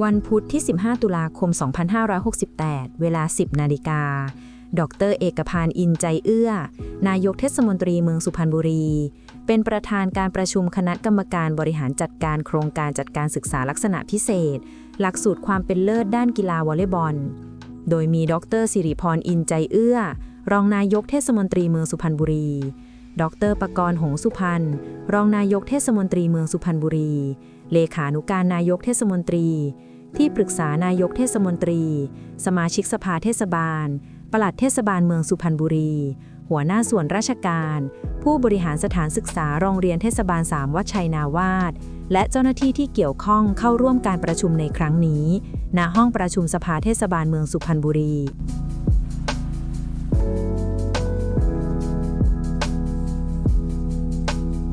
วันพุธที่ 15 ตุลาคม 2568 เวลา 10 นาฬิกา ดร เอกพานอินใจเอื้อ นายกเทศมนตรีเมืองสุพรรณบุรี เป็นประธานการประชุมคณะกรรมการบริหารจัดการโครงการจัดการศึกษาลักษณะพิเศษ หลักสูตรความเป็นเลิศด้านกีฬาวอลเลย์บอล โดยมีดรสิริพรอินใจเอื้อ รองนายกเทศมนตรีเมืองสุพรรณบุรี ดรประกรณ์หงสุพรรณ รองนายกเทศมนตรีเมืองสุพรรณบุรี เลขานุการนายกเทศมนตรี ที่ปรึกษานายกเทศมนตรี สมาชิกสภาเทศบาล ปลัดเทศบาลเมืองสุพรรณบุรี หัวหน้าส่วนราชการ ผู้บริหารสถานศึกษาโรงเรียนเทศบาล3วัดชัยนาวาส และเจ้าหน้าที่ที่เกี่ยวข้องเข้าร่วมการประชุมในครั้งนี้ ณ ห้องประชุมสภาเทศบาลเมืองสุพรรณบุรี